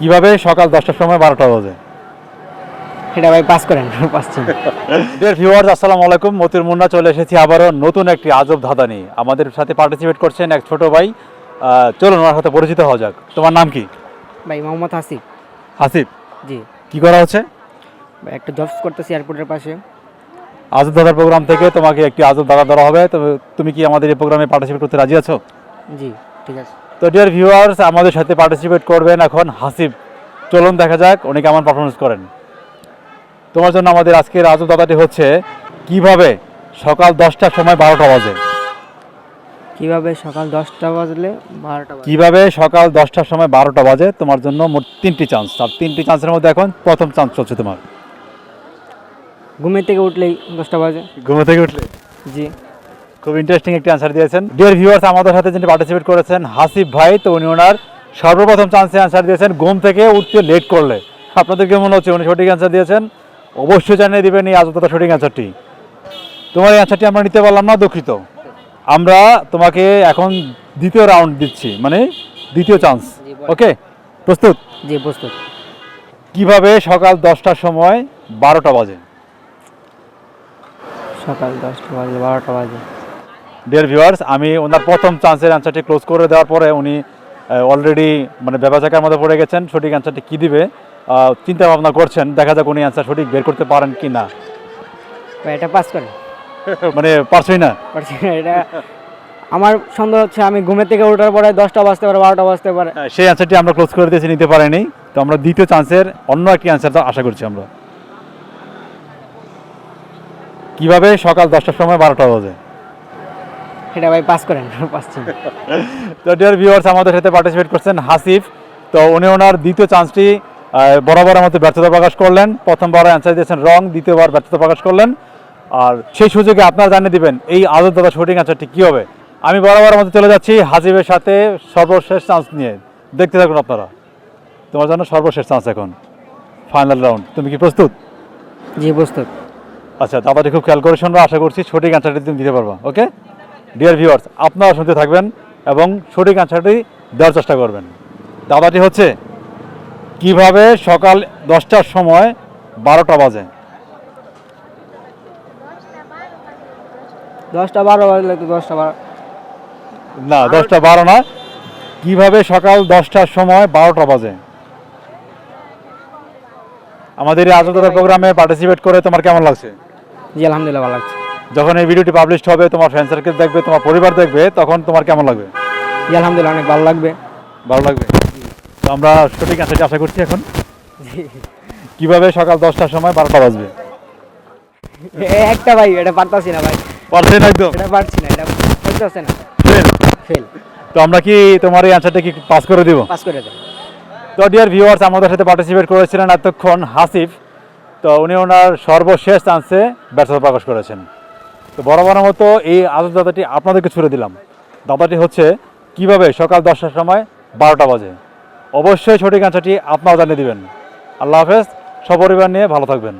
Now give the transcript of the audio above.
কীভাবে সকাল দশটার সময় বারোটা বাজে? এটা ভাই পাস করেন পাচ্ছেন ডিয়ার ভিউয়ার্স আসসালামু আলাইকুম। মতির মুন্না চলে এসেছি আবারও নতুন একটি আজব ধাঁধা নিয়ে। আমাদের সাথে পার্টিসিপেট করছেন এক ছোট ভাই। চলুন ওনার সাথে পরিচিত হওয়া যাক। তোমার নাম কি? ভাই মোহাম্মদ হাসিফ হাসিব? জি। কি করা হচ্ছে? ভাই একটা জবস করতেছি এয়ারপোর্টের পাশে। আজব দাদার প্রোগ্রাম থেকে তোমাকে একটি আজব দাদা ধরা হবে। তো তুমি কি আমাদের এই প্রোগ্রামে পার্টিসিপেট করতে রাজি আছো? জি ঠিক আছে। তো ডিয়ার ভিউয়ার্স আমাদের সাথে পার্টিসিপেট করবেন এখন হাসিব। চলুন দেখা যাক উনি কেমন পারফরমেন্স করেন। তোমার জন্য আমাদের আজকের আজব দাদাটি হচ্ছে কীভাবে সকাল দশটার সময় বারোটা বাজে? কীভাবে সকাল দশটা বাজলে বারোটা কীভাবে সকাল দশটার সময় বারোটা বাজে? তোমার জন্য মোট তিনটি চান্স আর তিনটি চান্সের মধ্যে এখন প্রথম চান্স চলছে তোমার। ঘুমের থেকে উঠলেই দশটা বাজে। ঘুমে থেকে উঠলে? জি। খুব ইন্টারেস্টিং একটি আনসার দিয়েছেন। ডিয়ার ভিউয়ার্স আমাদের সাথে যিনি পার্টিসিপেট করেছেন হাসিফ ভাই তো উনি ওনার সর্বপ্রথম চান্সে আনসার দিয়েছেন ঘুম থেকে উঠতে লেট করলে। আপনাদেরকে মনে হচ্ছে? উনি সঠিক অ্যান্সার দিয়েছেন। অবশ্যই জানিয়ে দিবেন এই আজবতা সঠিক অ্যান্সারটি তোমার এই অ্যান্সারটি আমরা নিতে পারলাম না দুঃখিত। আমরা তোমাকে এখন দ্বিতীয় রাউন্ড দিচ্ছি মানে দ্বিতীয় চান্স ওকে প্রস্তুত? জি প্রস্তুত। কীভাবে সকাল দশটার সময় বারোটা বাজে? সকাল দশটা বাজলে বারোটা বাজে। ডিয়ার ভিউয়ার্স আমি ওনার প্রথম চান্সের অ্যান্সারটি ক্লোজ করে দেওয়ার পরে উনি অলরেডি মানে ব্যবসাকার মধ্যে পড়ে গেছেন সঠিক অ্যান্সারটি কী দিবে? চিন্তা ভাবনা করছেন দেখা যাক উনি অ্যান্সার সঠিক বের করতে পারেন কি না। এটা পাস করেন। মানে পারছই না। এটা আমার সন্দেহ হচ্ছে আমি ঘুমের থেকে ওঠার পরে দশটা বাজতে পারে বারোটা বাজতে পারে। সেই অ্যান্সারটি আমরা ক্লোজ করে দিয়েছি নিতে পারিনি। তো আমরা দ্বিতীয় চান্সের অন্য একটি অ্যান্সার আশা করছি আমরা। কীভাবে? সকাল দশটার সময় বারোটা বাজে। এটা ভাই পাস করেন পাচ্ছেন তো ডিয়ার ভিউয়ার্স আমাদের সাথে পার্টিসিপেট করছেন হাসিফ। তো উনি ওনার দ্বিতীয় চান্সটি বরাবর মতো ব্যর্থতা প্রকাশ করলেন। প্রথমবার অ্যান্সার দিয়েছেন রং দ্বিতীয়বার ব্যর্থতা প্রকাশ করলেন। আর সেই সুযোগে আপনারা জানিয়ে দিবেন এই আদর দাদা শুটিং অ্যান্সারটি কী হবে? আমি বরাবর মতো চলে যাচ্ছি হাসিফের সাথে সর্বশেষ চান্স নিয়ে। দেখতে থাকুন আপনারা। তোমার জন্য সর্বশেষ চান্স এখন। ফাইনাল রাউন্ড তুমি কি প্রস্তুত? জি প্রস্তুত। আচ্ছা দাদাটি খুব খেয়াল করে শুনব। আশা করছি সঠিক অ্যান্সারটি তুমি দিতে পারবা ওকে ডিয়ার ভিউয়ার্স আপনারা শুনতে থাকবেন এবং সঠিক অ্যান্সারটি দেওয়ার চেষ্টা করবেন। দাদাটি হচ্ছে কীভাবে সকাল দশটার সময় বারোটা বাজে? দশটা বারো বাজলে তো দশটা বারো। না দশটা বারো না। কীভাবে সকাল দশটার সময় বারোটা বাজে? আমাদের এই আজদার প্রোগ্রামে পার্টিসিপেট করে তোমার কেমন লাগছে? জি আলহামদুলিল্লাহ ভালো লাগছে। যখন এই ভিডিওটি পাবলিশ হবে তোমার ফ্রেন্ড সার্কেল দেখবে তোমার পরিবার দেখবে তখন তোমার কেমন লাগবে? আলহামদুলিল্লাহ অনেক ভালো লাগবে। ভালো লাগবে? তো আমরা সঠিক অ্যান্সারটি আশা করছি এখন? কীভাবে সকাল দশটার সময় বারোটা বাজবে? একটা ভাই এটা পারতাছি না ভাই। পারছেন একদম? এটা পারছি না এটা হইতেছে না। Fail? ফেল তো আমরা কি তোমার এই অ্যান্সারটা কি পাস করে দিব? পাস করে দেন তো ডিয়ার ভিউয়ার্স আমাদের সাথে পার্টিসিপেট করেছিলেন এতক্ষণ হাসিফ। তো উনি ওনার সর্বশেষ চান্সে ব্যর্থতা প্রকাশ করেছেন। তো বরাবরের মতো এই আদর দাদাটি আপনাদেরকে ছুড়ে দিলাম। দাদাটি হচ্ছে কীভাবে সকাল দশটার সময় বারোটা বাজে। অবশ্যই সঠিক অ্যান্সারটি আপনারা জানিয়ে দেবেন। আল্লাহ হাফেজ, সপরিবার নিয়ে ভালো থাকবেন।